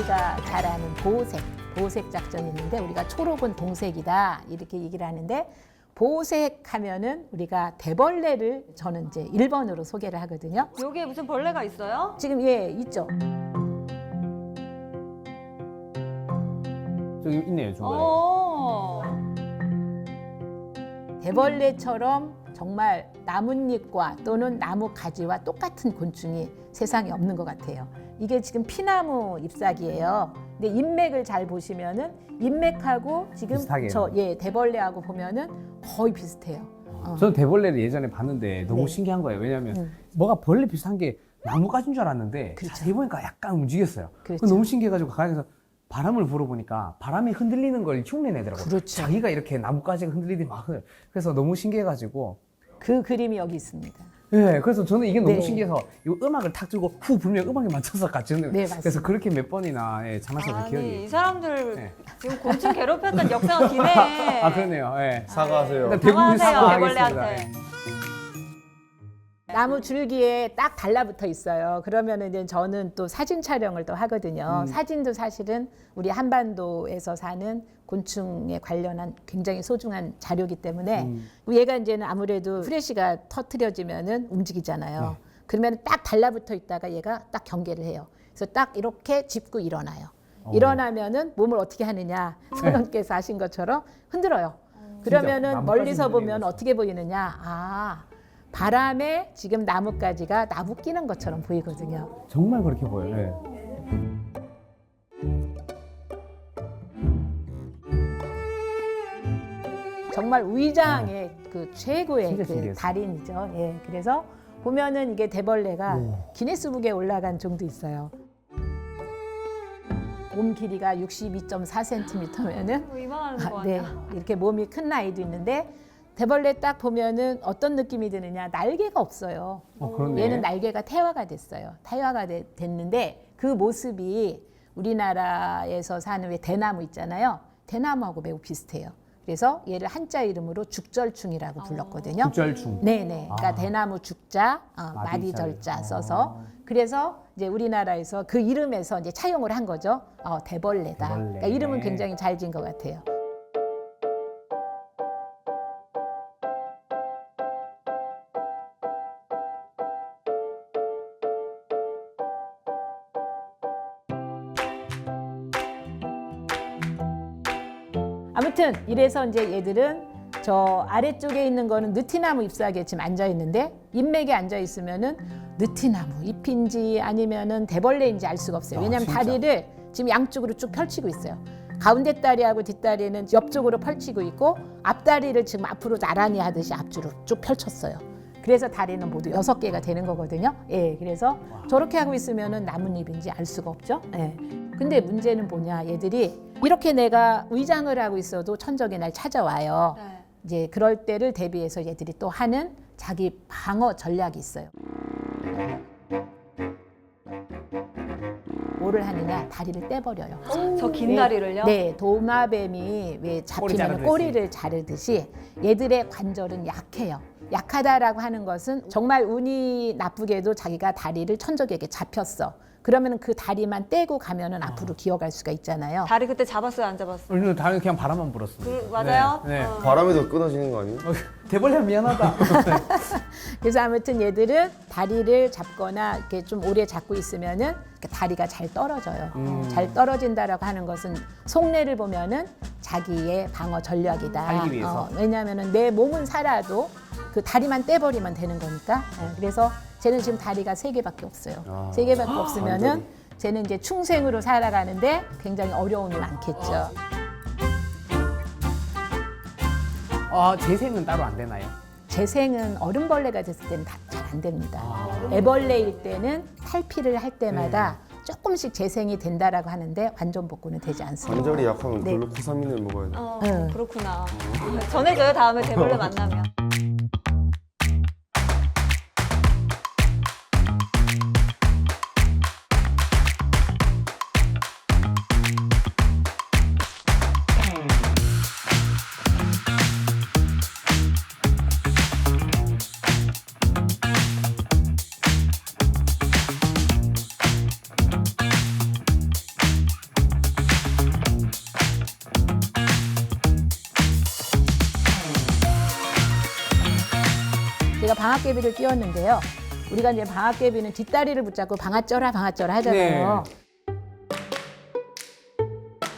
우리가 잘 아는 보호색, 보호색 작전이 있는데 우리가 초록은 동색이다 이렇게 얘기를 하는데 보호색 하면은 우리가 대벌레를 저는 이제 1번으로 소개를 하거든요. 여기에 무슨 벌레가 있어요? 지금 예 있죠. 저기 있네요 중간에. 어. 대벌레처럼 정말 나뭇잎과 또는 나무 가지와 똑같은 곤충이 세상에 없는 것 같아요. 이게 지금 피나무 잎사귀예요. 근데 잎맥을 잘 보시면은 잎맥하고 지금 비슷하게요. 저예 대벌레하고 보면은 거의 비슷해요. 어. 저는 대벌레를 예전에 봤는데 너무 네. 신기한 거예요. 왜냐하면 음. 뭐가 벌레 비슷한 게 나무가지인 줄 알았는데 그렇죠. 자세히 보니까 약간 움직였어요. 그렇죠. 너무 신기해가지고 가까이서 바람을 불어보니까 바람이 흔들리는 걸 흉내내더라고요. 그렇죠. 자기가 이렇게 나뭇가지가 흔들리더니 막 그래서 너무 신기해가지고 그 그림이 여기 있습니다. 네, 그래서 저는 이게 너무 네. 신기해서 이 음악을 탁 들고 후 불면 음악에 맞춰서 같이 흔들. 네, 맞습니다. 그래서 그렇게 몇 번이나 예, 장난쳤던 기억이. 아니 이 사람들 네. 지금 곤충 괴롭혔던 역사가 기네. 아 그러네요. 예. 사과하세요. 일단 대부분 사과하세요, 사과하겠습니다. 대벌레한테. 예. 나무 줄기에 딱 달라붙어 있어요. 그러면 이제 저는 또 사진 촬영을 또 음. 하거든요. 사진도 사실은 우리 한반도에서 사는 곤충에 관련한 굉장히 소중한 자료이기 때문에 음. 얘가 이제는 아무래도 프레시가 터트려지면은 움직이잖아요. 네. 그러면 딱 달라붙어 있다가 얘가 딱 경계를 해요. 그래서 딱 이렇게 짚고 일어나요. 어. 일어나면은 몸을 어떻게 하느냐 선원께서 하신 것처럼 흔들어요. 그러면은 나뭇가지 멀리서 보면. 어떻게 보이느냐? 아 바람에 지금 나뭇가지가 나부 끼는 것처럼 보이거든요. 정말 그렇게 보여요. 예. 정말 위장의 그 최고의 진짜 그 신기했어요. 달인이죠. 예, 그래서 보면은 이게 대벌레가 네. 기네스북에 올라간 종도 있어요. 몸 길이가 62.4cm면은 뭐 이만한 거 네, 아니야? 이렇게 몸이 큰 아이도 있는데 대벌레 딱 보면은 어떤 느낌이 드느냐 날개가 없어요. 어, 그렇네. 얘는 날개가 태화가 됐어요. 태화가 되- 됐는데 그 모습이 우리나라에서 사는 왜 대나무 있잖아요. 대나무하고 매우 비슷해요. 그래서 얘를 한자 이름으로 죽절충이라고 불렀거든요. 국절충. 네네. 그러니까 아. 대나무 죽자, 어, 마디절. 마디절자 어. 써서 그래서 이제 우리나라에서 그 이름에서 이제 차용을 한 거죠. 어, 대벌레다. 대벌레. 그러니까 이름은 굉장히 잘 지은 것 같아요. 아무튼 이래서 이제 얘들은 저 아래쪽에 있는 거는 느티나무 잎사귀에 지금 앉아 있는데 잎맥에 앉아 있으면은 느티나무 잎인지 아니면은 대벌레인지 알 수가 없어요. 아, 왜냐하면 진짜? 다리를 지금 양쪽으로 쭉 펼치고 있어요. 가운데 다리하고 뒷다리는 옆쪽으로 펼치고 있고 앞다리를 지금 앞으로 나란히 하듯이 앞쪽으로 쭉 펼쳤어요. 그래서 다리는 모두 여섯 개가 되는 거거든요. 예, 그래서 저렇게 하고 있으면은 나뭇잎인지 알 수가 없죠. 예. 근데 문제는 뭐냐, 얘들이 이렇게 내가 위장을 하고 있어도 천적이 날 찾아와요. 네. 이제 그럴 때를 대비해서 얘들이 또 하는 자기 방어 전략이 있어요. 뭐를 하느냐, 다리를 떼버려요. 저긴 네, 다리를요? 네, 도마뱀이 왜 꼬리 잡히면 자르듯이. 꼬리를 자르듯이 얘들의 관절은 약해요. 약하다라고 하는 것은 정말 운이 나쁘게도 자기가 다리를 천적에게 잡혔어. 그러면 그 다리만 떼고 가면은 앞으로 기어갈 수가 있잖아요. 다리 그때 잡았어요, 안 잡았어요? 우리는 다른 그냥 바람만 불었어. 그, 맞아요? 네. 네. 어. 바람에도 끊어지는 거 아니에요? 어, 대벌레 미안하다. 그래서 아무튼 얘들은 다리를 잡거나 이렇게 좀 오래 잡고 있으면은 이렇게 다리가 잘 떨어져요. 음. 잘 떨어진다라고 하는 것은 속내를 보면은 자기의 방어 전략이다. 살기 위해서. 어, 왜냐하면은 내 몸은 살아도 그 다리만 떼버리면 되는 거니까. 예, 그래서 쟤는 지금 다리가 세 개밖에 없어요. 아. 세 개밖에 없으면은 쟤는 이제 충생으로 살아가는데 굉장히 어려움이 많겠죠. 아 재생은 따로 안 되나요? 재생은 어른벌레가 됐을 때는 잘 안 됩니다. 아. 애벌레일 때는 탈피를 할 때마다 네. 조금씩 재생이 된다라고 하는데 완전 복구는 되지 않습니다. 관절이 약하면 네. 글루코사민을 먹어야 돼. 어, 응. 그렇구나. 전해줘요, 다음에 대벌레 만나면. 방앗개비를 띄웠는데요. 우리가 이제 방앗개비는 뒷다리를 붙잡고 방앗쪄라 방앗쪄라 하잖아요.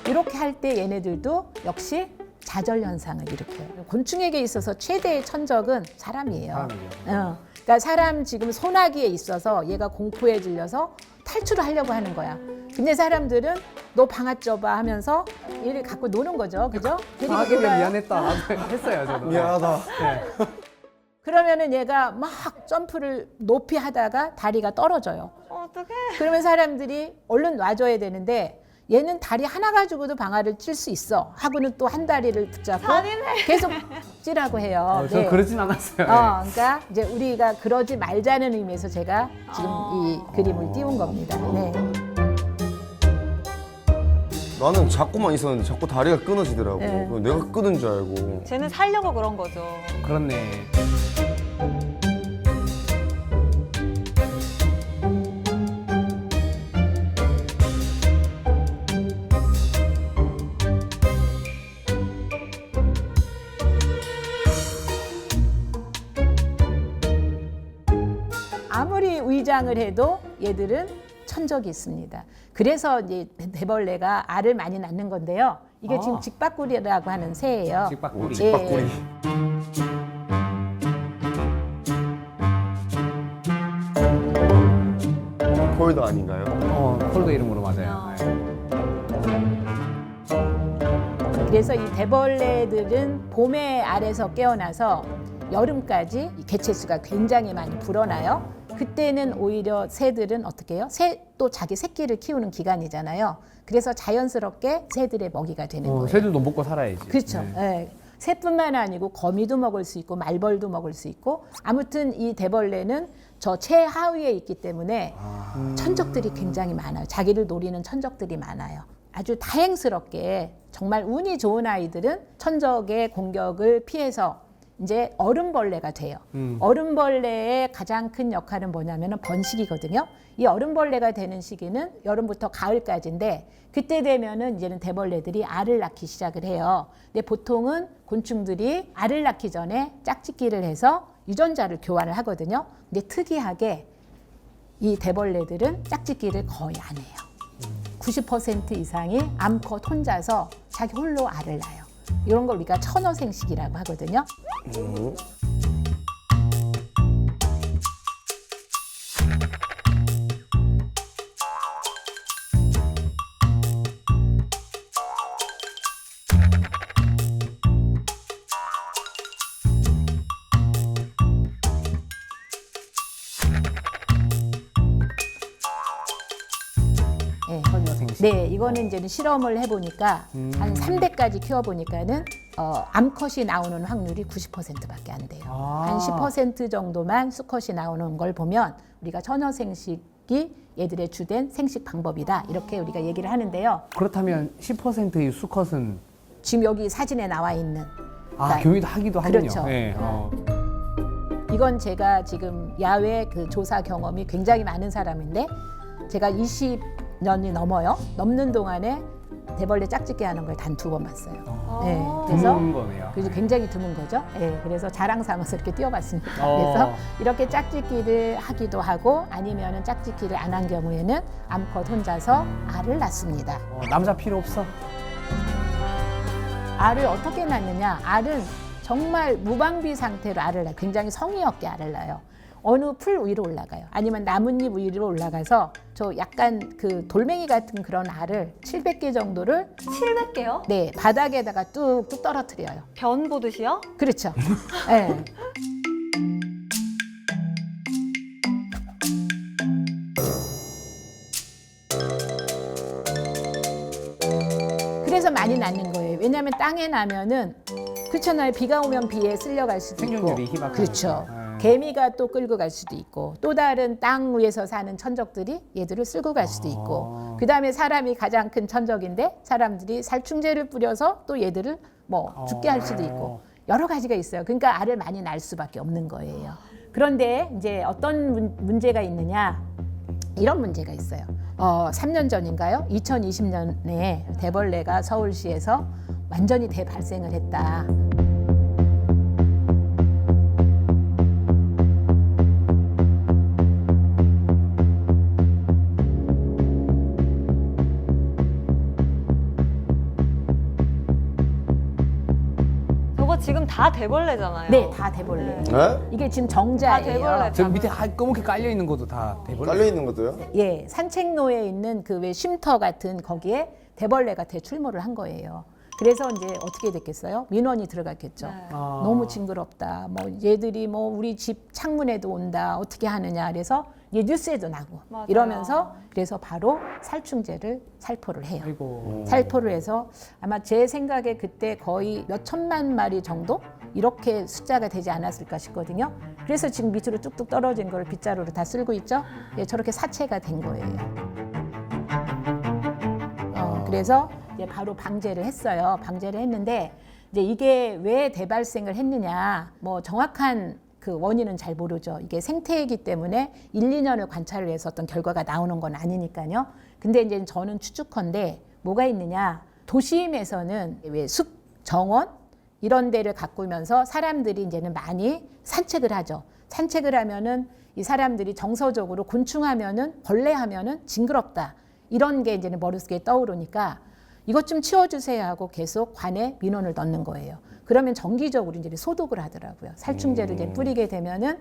이렇게 할 때 얘네들도 역시 좌절 현상을 일으켜요. 곤충에게 있어서 최대의 천적은 사람이에요. 사람이요. 어, 그러니까 사람 지금 소나기에 있어서 얘가 공포에 질려서 탈출을 하려고 하는 거야. 근데 사람들은 너 방아 쪄봐 하면서 얘를 갖고 노는 거죠. 그죠? 방학개비 놀아요. 미안했다. 했어요, 저도. 미안하다. 그러면은 얘가 막 점프를 높이 하다가 다리가 떨어져요. 어떡해. 그러면 사람들이 얼른 놔줘야 되는데 얘는 다리 하나 가지고도 방아를 찔 수 있어. 하고는 또 한 다리를 붙잡고 잔인해. 계속 찌라고 해요. 어, 저 네. 그러진 않았어요. 어, 그러니까 이제 우리가 그러지 말자는 의미에서 제가 지금 어. 이 그림을 띄운 겁니다. 네. 나는 잡고만 있었는데 자꾸 다리가 끊어지더라고. 네. 그래서 내가 끊은 줄 알고. 쟤는 살려고 그런 거죠. 네. 그렇네. 아무리 위장을 해도 얘들은 천적이 있습니다. 그래서 이제 대벌레가 알을 많이 낳는 건데요. 이게 아. 지금 직박구리라고 하는 새예요. 직박구리. 예. 직박구리. 폴드 아닌가요? 어, 폴더 이름으로 맞아요. 어. 네. 그래서 이 대벌레들은 봄에 알에서 깨어나서 여름까지 이 개체수가 굉장히 많이 불어나요. 그때는 오히려 새들은 어떻게 해요? 새 또 자기 새끼를 키우는 기간이잖아요. 그래서 자연스럽게 새들의 먹이가 되는 어, 거예요. 새들도 먹고 살아야지. 그렇죠. 네. 예. 새뿐만 아니고 거미도 먹을 수 있고 말벌도 먹을 수 있고 아무튼 이 대벌레는 저 최하위에 있기 때문에 아. 천적들이 굉장히 많아요. 자기를 노리는 천적들이 많아요. 아주 다행스럽게 정말 운이 좋은 아이들은 천적의 공격을 피해서 이제 얼음벌레가 돼요. 음. 얼음벌레의 가장 큰 역할은 뭐냐면은 번식이거든요. 이 얼음벌레가 되는 시기는 여름부터 가을까지인데 그때 되면은 이제는 대벌레들이 알을 낳기 시작을 해요. 근데 보통은 곤충들이 알을 낳기 전에 짝짓기를 해서 유전자를 교환을 하거든요. 근데 특이하게 이 대벌레들은 짝짓기를 거의 안 해요. 90% 이상이 암컷 혼자서 자기 홀로 알을 낳아요. 이런 걸 우리가 천어생식이라고 하거든요. 음. 이거는 이제는 실험을 해보니까 한 3대까지 키워보니까는 어, 암컷이 나오는 확률이 90%밖에 안 돼요. 아. 한10% 정도만 수컷이 나오는 걸 보면 우리가 천여 생식이 얘들의 주된 생식 방법이다 이렇게 우리가 얘기를 하는데요. 그렇다면 10%의 수컷은 지금 여기 사진에 나와 있는 아, 그러니까 교미도 하기도 하군요. 그렇죠. 네, 어. 이건 제가 지금 야외 그 조사 경험이 굉장히 많은 사람인데 제가 20 년이 넘어요. 넘는 동안에 대벌레 짝짓기 하는 걸 단 두 번 봤어요. 네, 아. 그래서 드문 거네요. 그래서 굉장히 드문 거죠. 예, 그래서 자랑 삼아서 이렇게 띄워봤습니다. 어. 그래서 이렇게 짝짓기를 하기도 하고 아니면은 짝짓기를 안 한 경우에는 암컷 혼자서 알을 낳습니다. 어, 남자 필요 없어. 알을 어떻게 낳느냐? 알은 정말 무방비 상태로 알을 낳아요. 굉장히 성의 없게 알을 낳아요. 어느 풀 위로 올라가요. 아니면 나뭇잎 위로 올라가서 저 약간 그 돌멩이 같은 그런 알을 700개 정도를 700개요? 네 바닥에다가 뚝뚝 떨어뜨려요. 변 보듯이요? 그렇죠. 네. 그래서 많이 낳는 거예요. 왜냐하면 땅에 나면은 그렇잖아요. 비가 오면 비에 쓸려갈 수도 있고. 생존율이 희박하니까. 그렇죠. 네. 개미가 또 끌고 갈 수도 있고 또 다른 땅 위에서 사는 천적들이 얘들을 쓸고 갈 수도 있고 아. 그 다음에 사람이 가장 큰 천적인데 사람들이 살충제를 뿌려서 또 얘들을 뭐 죽게 할 수도 있고 여러 가지가 있어요. 그러니까 알을 많이 낳을 수밖에 없는 거예요. 그런데 이제 어떤 문- 문제가 있느냐 이런 문제가 있어요. 어, 3년 전인가요? 2020년에 대벌레가 서울시에서 완전히 대발생을 했다. 다 대벌레잖아요. 네, 다 대벌레. 네? 이게 지금 다 정자예요. 대벌레. 저 밑에 하- 검게 깔려 있는 것도 다 대벌레. 깔려 있는 것도요? 예, 산책로에 있는 그 왜 쉼터 같은 거기에 대벌레가 대출몰을 한 거예요. 그래서 이제 어떻게 됐겠어요? 민원이 들어갔겠죠. 네. 아. 너무 징그럽다. 뭐 얘들이 뭐 우리 집 창문에도 온다. 어떻게 하느냐. 그래서 이제 뉴스에도 나고 맞아요. 이러면서 그래서 바로 살충제를 살포를 해요. 아이고. 살포를 해서 아마 제 생각에 그때 거의 몇 천만 마리 정도 이렇게 숫자가 되지 않았을까 싶거든요. 그래서 지금 밑으로 뚝뚝 떨어진 걸 빗자루로 다 쓸고 있죠. 예, 저렇게 사체가 된 거예요. 어, 그래서 이제 바로 방제를 했어요. 방제를 했는데 이제 이게 왜 대발생을 했느냐, 뭐 정확한 그 원인은 잘 모르죠. 이게 생태이기 때문에 1, 2년을 관찰을 해서 어떤 결과가 나오는 건 아니니까요. 근데 이제 저는 추측컨대 뭐가 있느냐, 도심에서는 왜 숲 정원 이런 데를 가꾸면서 사람들이 이제는 많이 산책을 하죠. 산책을 하면은 이 사람들이 정서적으로 곤충하면은 벌레 하면은 징그럽다. 이런 게 이제는 머릿속에 떠오르니까 이것 좀 치워주세요 하고 계속 관에 민원을 넣는 거예요. 그러면 정기적으로 이제 소독을 하더라고요. 살충제를 이제 뿌리게 되면은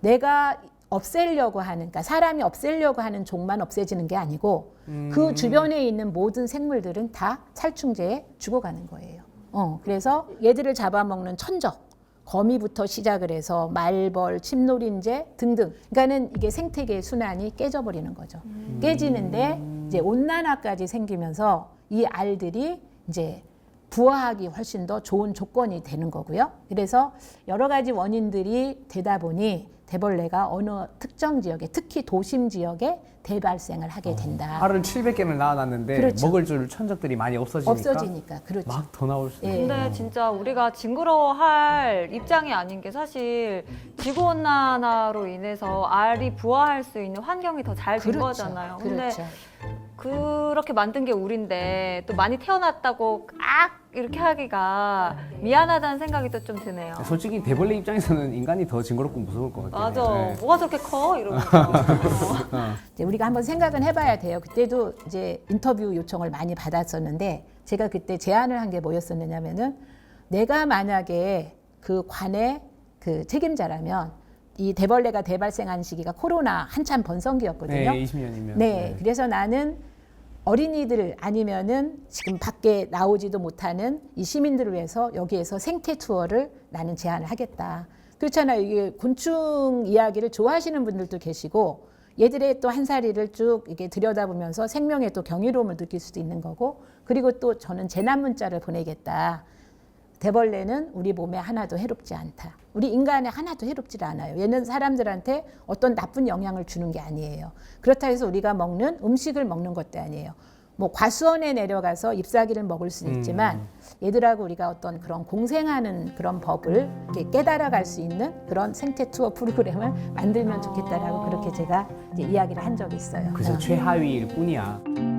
내가 없애려고 하는, 그러니까 사람이 없애려고 하는 종만 없애지는 게 아니고 그 주변에 있는 모든 생물들은 다 살충제에 죽어가는 거예요. 어, 그래서 얘들을 잡아먹는 천적, 거미부터 시작을 해서 말벌, 침노린재 등등. 그러니까는 이게 생태계의 순환이 깨져버리는 거죠. 깨지는데 이제 온난화까지 생기면서 이 알들이 이제 부화하기 훨씬 더 좋은 조건이 되는 거고요. 그래서 여러 가지 원인들이 되다 보니 대벌레가 어느 특정 지역에 특히 도심 지역에 대발생을 하게 된다. 알을 700개를 낳아놨는데 그렇죠. 먹을 줄 천적들이 많이 없어지니까 없어지니까 그렇죠. 막 더 나올 수. 예. 근데 진짜 우리가 징그러워할 입장이 아닌 게 사실 지구 온난화로 인해서 알이 부화할 수 있는 환경이 더 잘된 거잖아요. 근데 그렇죠. 그렇게 만든 게 우리인데 또 많이 태어났다고 악 이렇게 하기가 미안하다는 생각이 또 좀 드네요. 솔직히 대벌레 입장에서는 인간이 더 징그럽고 무서울 것 같아요. 맞아. 네. 뭐가 저렇게 커? 이러면서. 이제 우리가 한번 생각은 해봐야 돼요. 그때도 이제 인터뷰 요청을 많이 받았었는데 제가 그때 제안을 한 게 뭐였었느냐면은 내가 만약에 그 관의 그 책임자라면 이 대벌레가 대발생한 시기가 코로나 한참 번성기였거든요. 네, 20년이면. 네, 그래서 나는 어린이들 아니면은 지금 밖에 나오지도 못하는 이 시민들을 위해서 여기에서 생태 투어를 나는 제안을 하겠다. 그렇잖아요. 이게 곤충 이야기를 좋아하시는 분들도 계시고 얘들의 또 한사리를 쭉 이게 들여다보면서 생명의 또 경이로움을 느낄 수도 있는 거고 그리고 또 저는 재난 문자를 보내겠다. 대벌레는 우리 몸에 하나도 해롭지 않다. 우리 인간에 하나도 해롭지 않아요. 얘는 사람들한테 어떤 나쁜 영향을 주는 게 아니에요. 그렇다 해서 우리가 먹는 음식을 먹는 것도 아니에요. 뭐 과수원에 내려가서 잎사귀를 먹을 수는 있지만 얘들하고 우리가 어떤 그런 공생하는 그런 법을 깨달아갈 수 있는 그런 생태 투어 프로그램을 만들면 좋겠다라고 그렇게 제가 이제 이야기를 한 적이 있어요. 그래서 어. 최하위일 뿐이야.